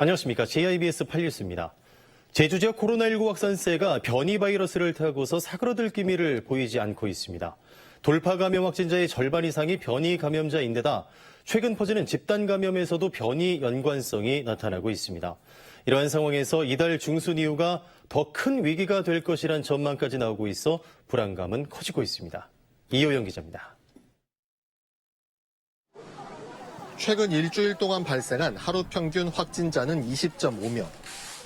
안녕하십니까. JIBS 8뉴스입니다. 제주 지역 코로나19 확산세가 변이 바이러스를 타고서 사그러들 기미를 보이지 않고 있습니다. 돌파 감염 확진자의 절반 이상이 변이 감염자인데다 최근 퍼지는 집단 감염에서도 변이 연관성이 나타나고 있습니다. 이러한 상황에서 이달 중순 이후가 더 큰 위기가 될 것이란 전망까지 나오고 있어 불안감은 커지고 있습니다. 이호영 기자입니다. 최근 일주일 동안 발생한 하루 평균 확진자는 20.5명.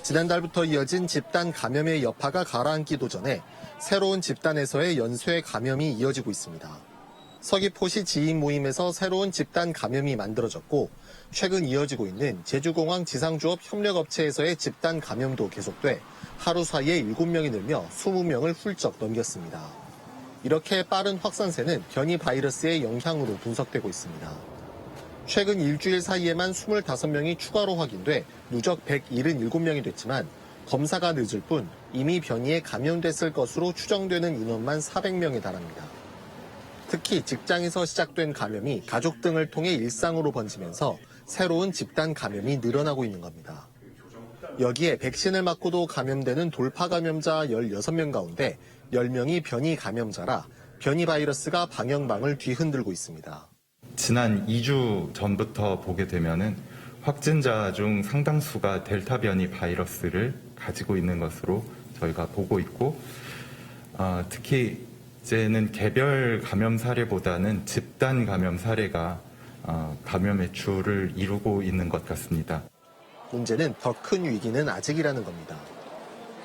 지난달부터 이어진 집단 감염의 여파가 가라앉기도 전에 새로운 집단에서의 연쇄 감염이 이어지고 있습니다. 서귀포시 지인 모임에서 새로운 집단 감염이 만들어졌고 최근 이어지고 있는 제주공항 지상주업 협력업체에서의 집단 감염도 계속돼 하루 사이에 7명이 늘며 20명을 훌쩍 넘겼습니다. 이렇게 빠른 확산세는 변이 바이러스의 영향으로 분석되고 있습니다. 최근 일주일 사이에만 25명이 추가로 확인돼 누적 177명이 됐지만 검사가 늦을 뿐 이미 변이에 감염됐을 것으로 추정되는 인원만 400명에 달합니다. 특히 직장에서 시작된 감염이 가족 등을 통해 일상으로 번지면서 새로운 집단 감염이 늘어나고 있는 겁니다. 여기에 백신을 맞고도 감염되는 돌파 감염자 16명 가운데 10명이 변이 감염자라 변이 바이러스가 방역망을 뒤흔들고 있습니다. 지난 2주 전부터 보게 되면은 확진자 중 상당수가 델타 변이 바이러스를 가지고 있는 것으로 저희가 보고 있고, 아, 특히 이제는 개별 감염 사례보다는 집단 감염 사례가 아, 감염의 주를 이루고 있는 것 같습니다. 문제는 더 큰 위기는 아직이라는 겁니다.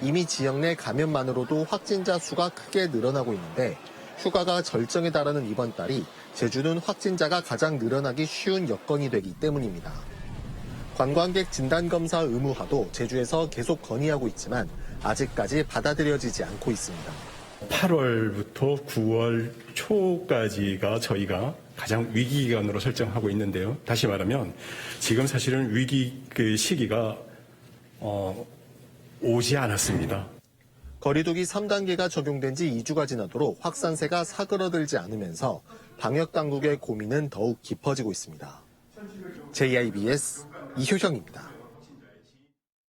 이미 지역 내 감염만으로도 확진자 수가 크게 늘어나고 있는데 휴가가 절정에 달하는 이번 달이 제주는 확진자가 가장 늘어나기 쉬운 여건이 되기 때문입니다. 관광객 진단검사 의무화도 제주에서 계속 건의하고 있지만 아직까지 받아들여지지 않고 있습니다. 8월부터 9월 초까지가 저희가 가장 위기 기간으로 설정하고 있는데요. 다시 말하면 지금 사실은 위기 그 시기가 어, 오지 않았습니다. 거리두기 3단계가 적용된 지 2주가 지나도록 확산세가 사그러들지 않으면서 방역 당국의 고민은 더욱 깊어지고 있습니다. JIBS 이효경입니다.